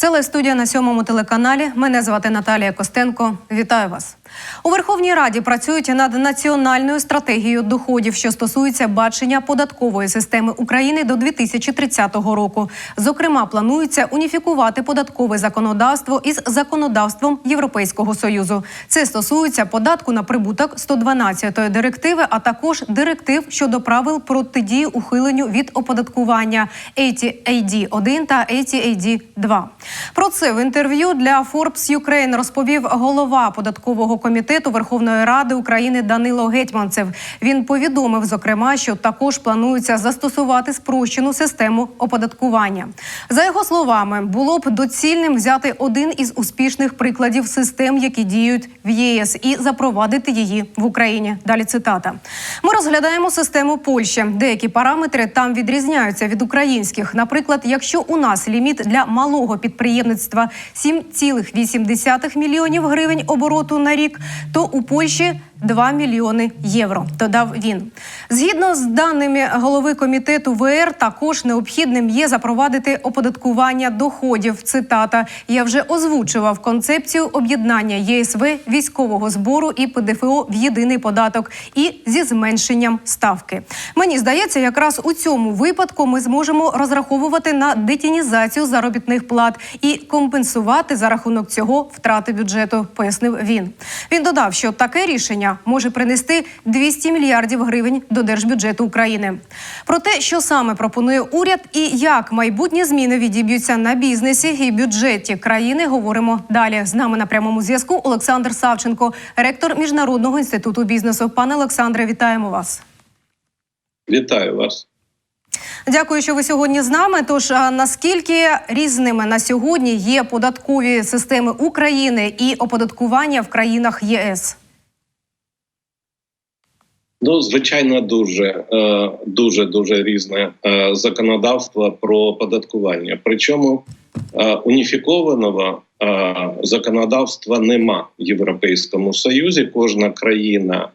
Це студія на сьомому телеканалі. Мене звати Наталія Костенко. Вітаю вас. У Верховній Раді працюють над національною стратегією доходів, що стосується бачення податкової системи України до 2030 року. Зокрема, планується уніфікувати податкове законодавство із законодавством Європейського союзу. Це стосується податку на прибуток 112-ї директиви, а також директив щодо правил протидії ухиленню від оподаткування ATAD 1 та ATAD 2 Про це в інтерв'ю для Forbes Ukraine розповів голова податкового комітету Верховної Ради України Данило Гетьманцев. Він повідомив, зокрема, що також планується застосувати спрощену систему оподаткування. За його словами, було б доцільним взяти один із успішних прикладів систем, які діють в ЄС, і запровадити її в Україні. Далі цитата: ми розглядаємо систему Польщі. Деякі параметри там відрізняються від українських. Наприклад, якщо у нас ліміт для малого підприємництва 7,8 мільйонів гривень обороту на рік, то у Польщі 2 мільйони євро. Додав він. Згідно з даними голови комітету ВР, також необхідним є запровадити оподаткування доходів. Цитата: я вже озвучував концепцію об'єднання ЄСВ військового збору і ПДФО в єдиний податок і зі зменшенням ставки. Мені здається, якраз у цьому випадку ми зможемо розраховувати на детінізацію заробітних плат і компенсувати за рахунок цього втрати бюджету, пояснив він. Він додав, що таке рішення може принести 200 мільярдів гривень до держбюджету України. Про те, що саме пропонує уряд і як майбутні зміни відіб'ються на бізнесі і бюджеті країни, говоримо далі. З нами на прямому зв'язку Олександр Савченко, ректор міжнародного інституту бізнесу. Пане Олександре, вітаємо вас. Вітаю вас. Дякую, що ви сьогодні з нами. Тож наскільки різними на сьогодні є податкові системи України і оподаткування в країнах ЄС? Ну, звичайно, дуже е, дуже дуже різне е, законодавство про оподаткування. Причому е, уніфікованого законодавства нема в Європейському Союзі. Кожна країна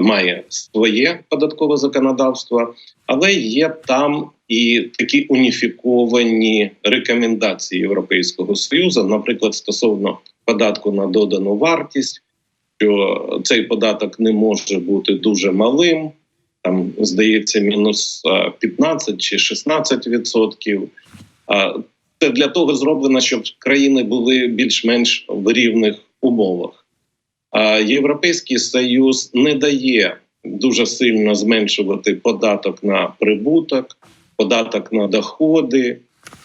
має своє податкове законодавство, але є там і такі уніфіковані рекомендації Європейського союзу, наприклад, стосовно податку на додану вартість що цей податок не може бути дуже малим. Там здається, мінус 15 чи 16 відсотків. Це для того зроблено, щоб країни були більш-менш в рівних умовах. Європейський союз не дає дуже сильно зменшувати податок на прибуток, податок на доходи.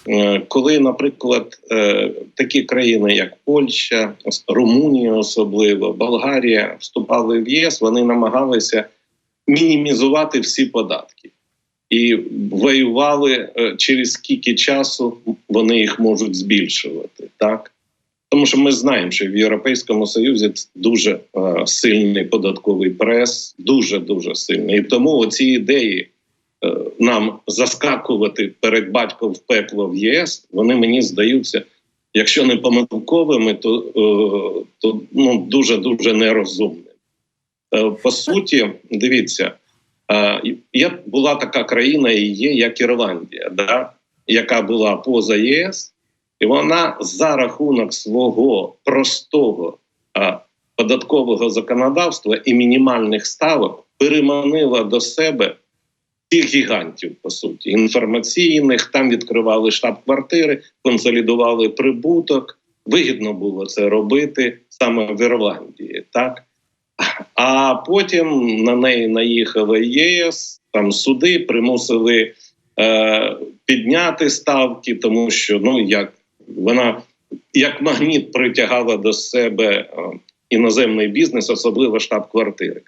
Е, коли, наприклад, е, такі країни, як Польща, Румунія, особливо Болгарія, вступали в ЄС, вони намагалися мінімізувати всі податки і воювали е, через скільки часу вони їх можуть збільшувати, так тому що ми знаємо, що в Європейському Союзі дуже сильний податковий прес, дуже дуже сильний, і тому оці ідеї. Е, нам заскакувати перед батьком в пекло в ЄС, вони мені здаються, якщо не помилковими, то е, то ну дуже дуже нерозумними. Е, по суті, дивіться, є була така країна, і є як Ірландія, да, яка була поза ЄС, і вона за рахунок свого простого податкового законодавства і мінімальних ставок переманила до себе тих гігантів, по суті, інформаційних. Там відкривали штаб-квартири, консолідували прибуток. Вигідно було це робити саме в Ірландії, так а потім на неї наїхали ЄС, там суди примусили е, підняти ставки, тому що ну як вона як магніт притягала до себе е, іноземний бізнес, особливо штаб-квартири.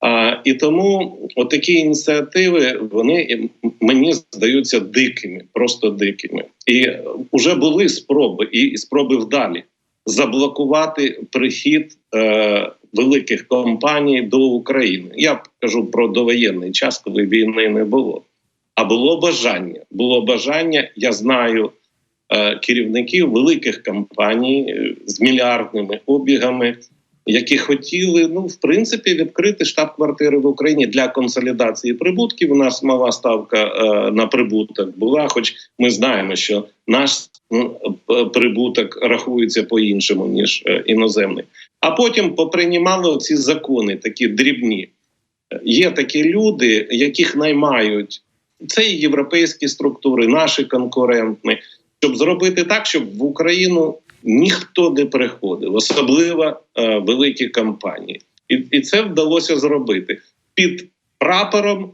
А, І тому отакі ініціативи вони мені здаються дикими, просто дикими. І вже були спроби, і спроби вдалі заблокувати прихід е, великих компаній до України. Я кажу про довоєнний час, коли війни не було. А було бажання. Було бажання, я знаю е, керівників великих компаній е, з мільярдними обігами які хотіли, ну в принципі, відкрити штаб-квартири в Україні для консолідації прибутків. У нас мала ставка е, на прибуток була, хоч ми знаємо, що наш ну, прибуток рахується по-іншому ніж е, іноземний. А потім поприймали ці закони, такі дрібні. Е, Є такі люди, яких наймають. Це і європейські структури, наші конкурентні, щоб зробити так, щоб в Україну ніхто не приходив, особливо е, великі компанії. І, і це вдалося зробити. Під прапором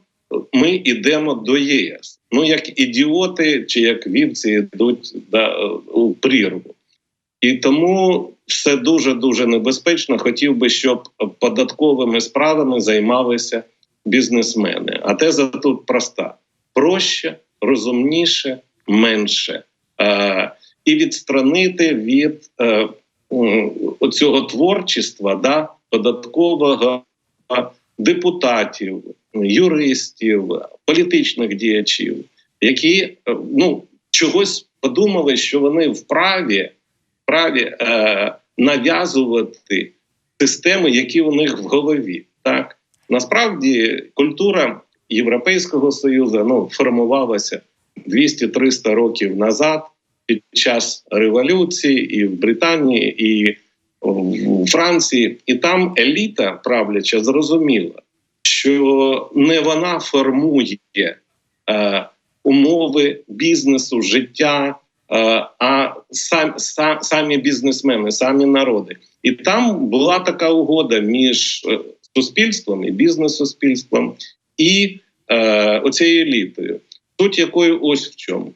ми йдемо до єС. Ну, як ідіоти чи як вівці йдуть да, у прірву. І тому все дуже дуже небезпечно. Хотів би, щоб податковими справами займалися бізнесмени. А теза тут проста: проще, розумніше, менше. Е, і відстранити від е, м, оцього творчества да, податкового е, депутатів, юристів, політичних діячів, які е, ну, чогось подумали, що вони вправі, вправі е, нав'язувати системи, які у них в голові. Так насправді культура Європейського союзу ну, формувалася 200-300 років назад під час революції і в Британії, і в Франції, і там еліта правляча зрозуміла, що не вона формує е, умови бізнесу, життя, е, а сам, сам, самі бізнесмени, самі народи. І там була така угода між е, суспільством і бізнес-суспільством і е, оцією елітою. Суть якої ось в чому.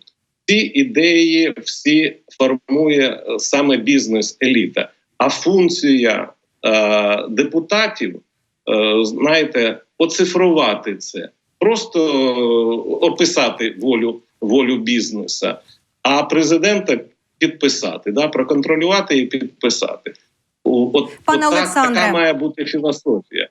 Ці ідеї всі формує е, саме бізнес-еліта. А функція е, депутатів, е, знаєте, оцифрувати це, просто е, описати волю, волю бізнеса, а президента підписати, да, проконтролювати і підписати. От, Пане от так- Олександре. така має бути філософія.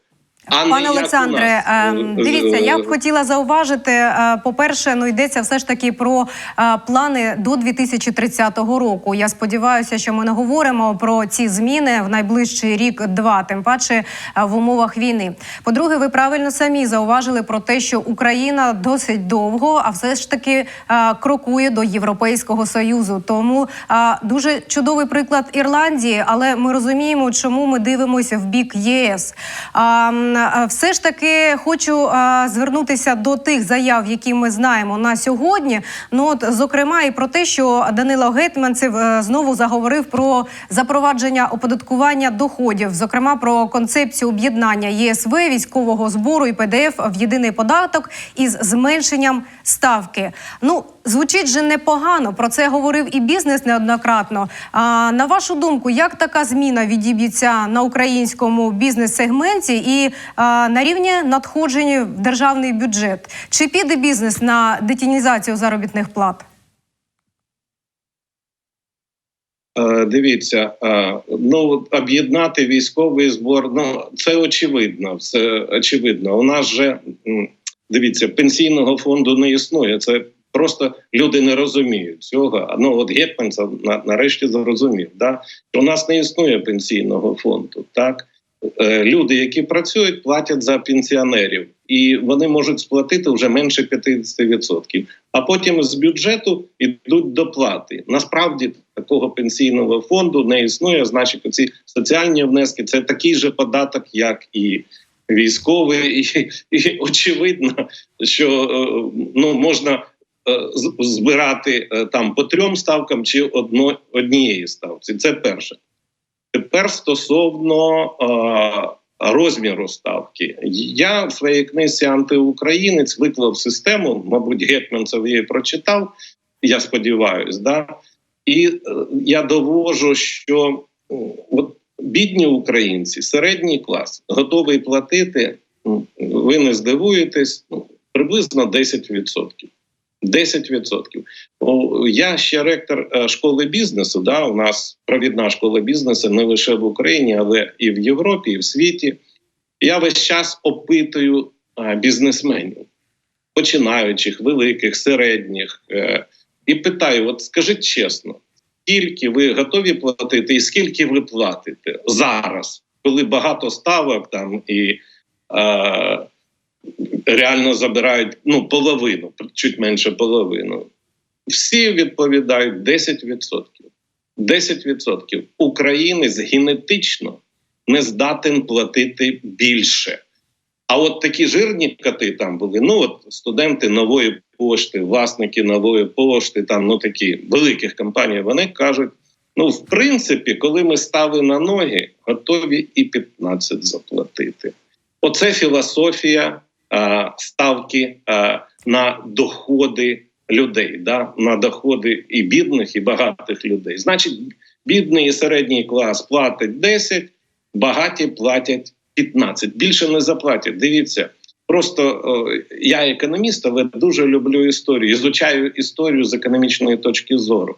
А Пане Олександре, ем, е, дивіться, е, я б хотіла зауважити. е, По-перше, ну йдеться все ж таки про е, плани до 2030 року. Я сподіваюся, що ми не говоримо про ці зміни в найближчий рік-два, тим паче е, в умовах війни. По-друге, ви правильно самі зауважили про те, що Україна досить довго, а все ж таки е, крокує до Європейського союзу. Тому е, дуже чудовий приклад Ірландії, але ми розуміємо, чому ми дивимося в бік ЄС. Все ж таки хочу звернутися до тих заяв, які ми знаємо на сьогодні. Ну от зокрема, і про те, що Данило Гетманцев е, знову заговорив про запровадження оподаткування доходів, зокрема про концепцію об'єднання ЄСВ, військового збору і ПДФ в єдиний податок із зменшенням ставки. Ну звучить же непогано. Про це говорив і бізнес неоднократно. А на вашу думку, як така зміна відіб'ється на українському бізнес-сегменті і а, на рівні надходжень в державний бюджет? Чи піде бізнес на детінізацію заробітних плат? Е, Дивіться, е, ну об'єднати військовий збор. Ну це очевидно. Все очевидно. У нас же дивіться, пенсійного фонду не існує. Це просто люди не розуміють цього. Ну от Гетманцев на, нарешті зрозумів, да у нас не існує пенсійного фонду. Так Е, люди, які працюють, платять за пенсіонерів, і вони можуть сплатити вже менше 50%. А потім з бюджету йдуть доплати. Насправді такого пенсійного фонду не існує. Значить, оці соціальні внески це такий же податок, як і військовий, і, і очевидно, що е, ну можна збирати е, там по трьом ставкам чи одно, однієї ставці. Це перше. Тепер стосовно е, розміру ставки, я в своїй книзі антиукраїнець виклав систему, мабуть, Гетманцев її прочитав. Я сподіваюся, да і е, я довожу, що от бідні українці, середній клас, готовий платити. Ви не здивуєтесь, ну, приблизно 10%. 10%. Я ще ректор е, школи бізнесу. Да, у нас провідна школа бізнесу не лише в Україні, але і в Європі, і в світі. Я весь час опитую е, бізнесменів, починаючих, великих, середніх, е, і питаю: от скажіть чесно, скільки ви готові платити, і скільки ви платите зараз, коли багато ставок там і реально забирають ну, половину, чуть менше половину. Всі відповідають 10%. 10% українець генетично не здатен платити більше. А от такі жирні коти там були. Ну от студенти нової пошти, власники нової пошти, там ну такі великих компаній, вони кажуть: ну, в принципі, коли ми стали на ноги, готові і 15 заплатити. Оце філософія ставки на доходи людей, да? на доходи і бідних, і багатих людей. Значить, бідний і середній клас платить 10, багаті платять 15. Більше не заплатять. Дивіться, просто я економіст, але дуже люблю історію, ізучаю історію з економічної точки зору.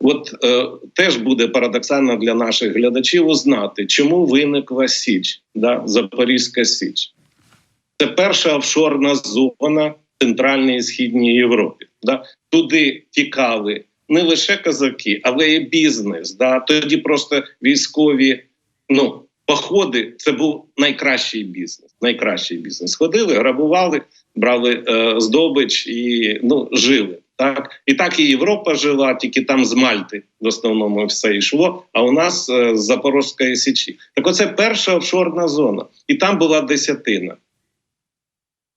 От е, теж буде парадоксально для наших глядачів узнати, чому виникла Січ, да, Запорізька Січ. Це перша офшорна зона в Центральній і Східній Європі. Да. Туди тікали не лише козаки, але й бізнес. Да. Тоді просто військові ну, походи це був найкращий бізнес. Найкращий бізнес. Ходили, грабували, брали е, здобич і ну, жили. Так і так і Європа жила, тільки там з Мальти в основному все йшло. А у нас е, з Запорозької січі. Так, оце перша офшорна зона, і там була десятина.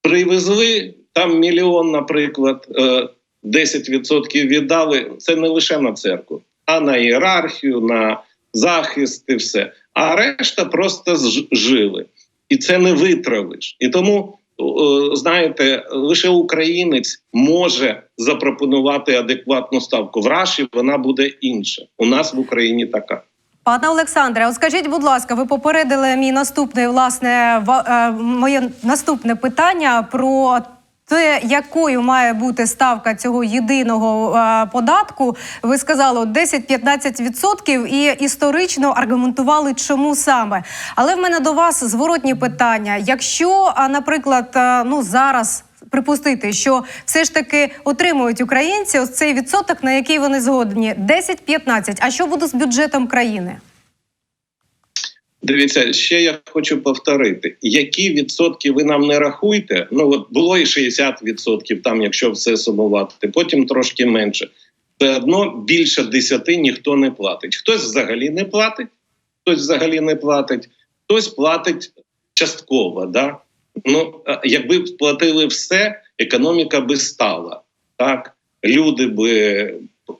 Привезли там мільйон, наприклад, е, 10% віддали. Це не лише на церкву, а на ієрархію, на захист і все. А решта просто ж- жили. І це не витравиш. І тому е, знаєте, лише українець може запропонувати адекватну ставку. В Раші вона буде інша. У нас в Україні така. Пане Олександре, от скажіть, будь ласка, ви попередили мій наступний власне е, моє наступне питання про те, якою має бути ставка цього єдиного е, податку. Ви сказали от 10-15% і історично аргументували, чому саме. Але в мене до вас зворотні питання. Якщо, наприклад, е, ну зараз. Припустити, що все ж таки отримують українці ось цей відсоток, на який вони згодні 10-15. А що буде з бюджетом країни? Дивіться, ще я хочу повторити, які відсотки ви нам не рахуйте. Ну от було і 60%, там, якщо все сумувати, потім трошки менше. Все одно більше 10 ніхто не платить. Хтось взагалі не платить, хтось взагалі не платить, хтось платить частково. Да? Ну, а якби платили все, економіка би стала. Так? Люди би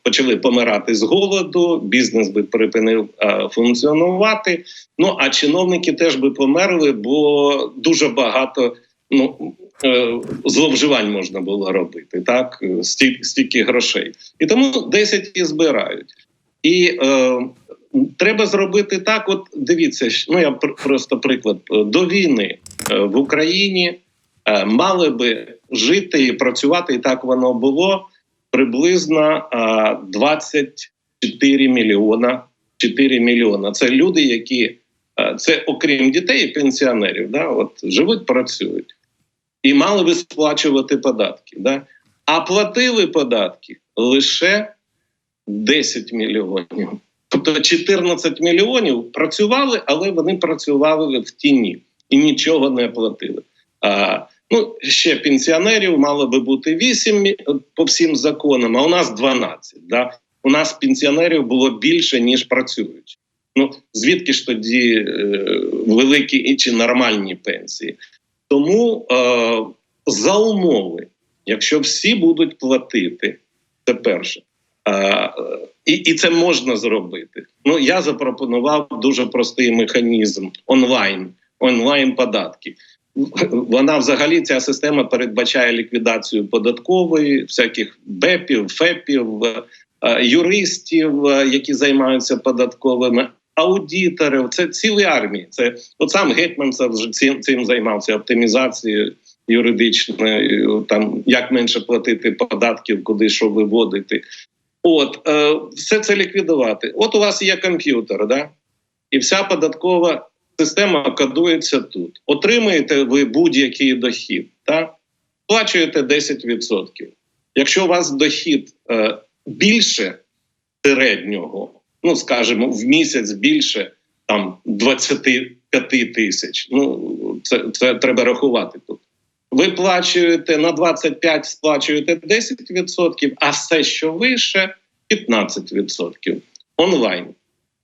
почали помирати з голоду, бізнес би припинив а, функціонувати. Ну а чиновники теж би померли, бо дуже багато ну, е, зловживань можна було робити, так стільки, стільки грошей. І тому 10 і збирають. І е, треба зробити так. От дивіться, ну я пр- просто приклад Е, до війни е, в Україні е, мали би жити і працювати, і так воно було приблизно е, 24 мільйона. 4 мільйона. Це люди, які е, це окрім дітей і пенсіонерів, да, от живуть, працюють і мали би сплачувати податки. Да? А платили податки лише 10 мільйонів. Тобто 14 мільйонів працювали, але вони працювали в тіні і нічого не платили. А, ну, ще пенсіонерів мало би бути 8 по всім законам, а у нас 12. Да? У нас пенсіонерів було більше, ніж працюючих. Ну звідки ж тоді е, великі і чи нормальні пенсії? Тому е, за умови, якщо всі будуть платити, це перше. Е, і, і це можна зробити. Ну я запропонував дуже простий механізм онлайн, онлайн податки. Вона взагалі ця система передбачає ліквідацію податкової, всяких бепів, фепів, е, юристів, е, які займаються податковими, аудиторів. Це цілі армії. Це от сам Гетьманцев вже цим, цим займався оптимізацією юридичною, там як менше платити податків, куди що виводити. От е, все це ліквідувати. От у вас є комп'ютер, да? і вся податкова система кодується тут. Отримуєте ви будь-який дохід, так? сплачуєте 10%. Якщо у вас дохід е, більше середнього, ну скажімо, в місяць більше там 25 тисяч. Ну це, це треба рахувати тут. Ви плачуєте на 25 сплачуєте 10%, а все, що вище, 15% онлайн.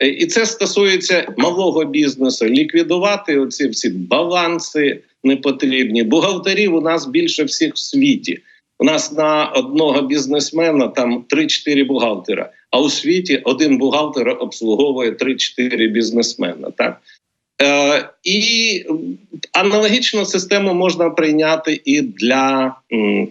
Е, І це стосується малого бізнесу. Ліквідувати оці всі баланси непотрібні. Бухгалтерів у нас більше всіх в світі. У нас на одного бізнесмена там 3-4 бухгалтера, а у світі один бухгалтер обслуговує 3-4 бізнесмена. Так? Е, і аналогічну систему можна прийняти і для е,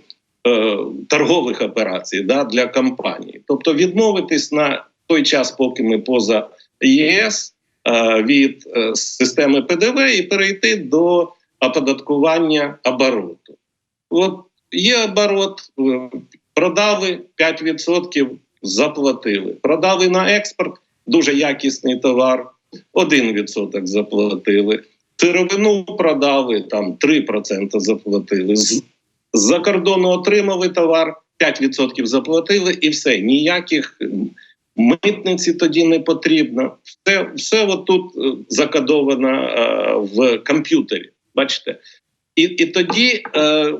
торгових операцій, да, для компаній. Тобто відмовитись на той час, поки ми поза ЄС е, від е, системи ПДВ і перейти до оподаткування обороту. От є оборот, е, продали 5%, заплатили. Продали на експорт дуже якісний товар, 1% заплатили. Сировину продали, там 3% заплатили. З-за кордону отримали товар, 5% заплатили, і все. Ніяких митниці тоді не потрібно. Все, все отут е, закодовано е, в комп'ютері. Бачите? І, і тоді, е,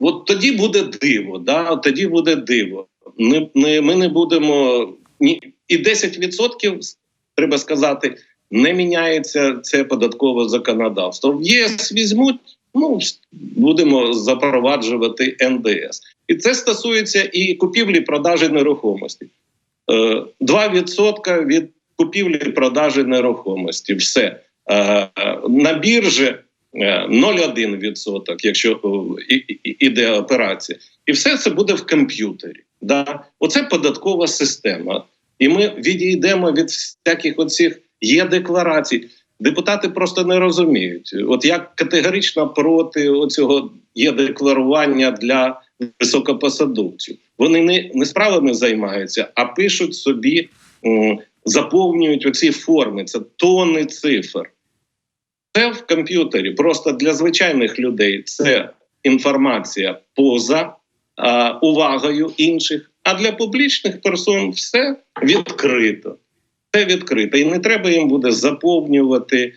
от тоді буде диво. Да? Тоді буде диво. Не, не, ми не будемо ні. І 10% треба сказати, не міняється це податкове законодавство. В ЄС візьмуть, ну будемо запроваджувати НДС. І це стосується і купівлі продажі нерухомості. Е, 2% від купівлі продажі нерухомості. Все Е, на біржі е, 0,1%, якщо о, і- і- іде операція, і все це буде в комп'ютері. Да? Оце податкова система. І ми відійдемо від всяких оцих є декларацій. Депутати просто не розуміють. От я категорично проти оцього є декларування для високопосадовців. Вони не, не справами займаються, а пишуть собі, заповнюють оці форми. Це тони цифр. Це в комп'ютері. Просто для звичайних людей це інформація поза а, увагою інших. А для публічних персон все відкрито. Все відкрито. І не треба їм буде заповнювати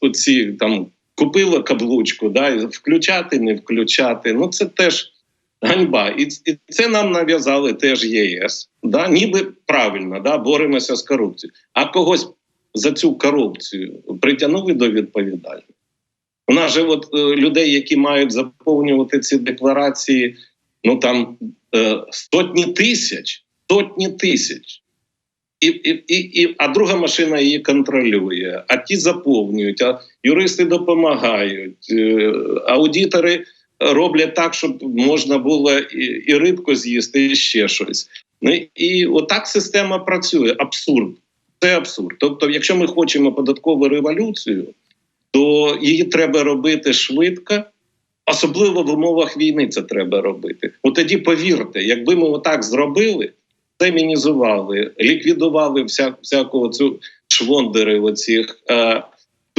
оці, там купила каблучку, да, включати, не включати. Ну це теж ганьба. І, це нам нав'язали теж єС. Да? Ніби правильно, да, боремося з корупцією. А когось за цю корупцію притягнули до відповідальності. У нас же от е, людей, які мають заповнювати ці декларації, ну там е, сотні тисяч, сотні тисяч. І, і, і, а друга машина її контролює, а ті заповнюють, а юристи допомагають, е, аудитори роблять так, щоб можна було і, і рибку з'їсти, і ще щось. Ну і отак система працює. Абсурд. Це абсурд. Тобто, якщо ми хочемо податкову революцію, то її треба робити швидко, особливо в умовах війни це треба робити. От тоді повірте, якби ми отак зробили, фемінізували, ліквідували вся, всяку цю швондери оцих, е,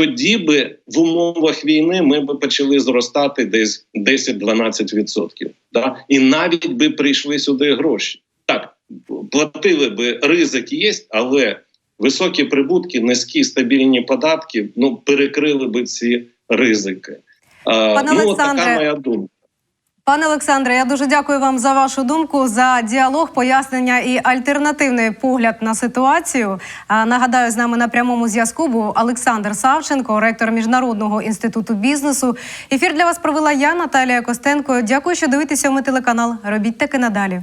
тоді би в умовах війни ми би почали зростати десь 10-12%. Да? І навіть би прийшли сюди гроші. Так, платили би ризик є, але високі прибутки, низькі стабільні податки ну перекрили би ці ризики. Пане ну, Олександре, така моя думка. Пане Олександре, я дуже дякую вам за вашу думку, за діалог, пояснення і альтернативний погляд на ситуацію. Нагадаю, з нами на прямому зв'язку був Олександр Савченко, ректор міжнародного інституту бізнесу. Ефір для вас провела я, Наталія Костенко. Дякую, що дивитеся ми телеканал. Робіть таки надалі.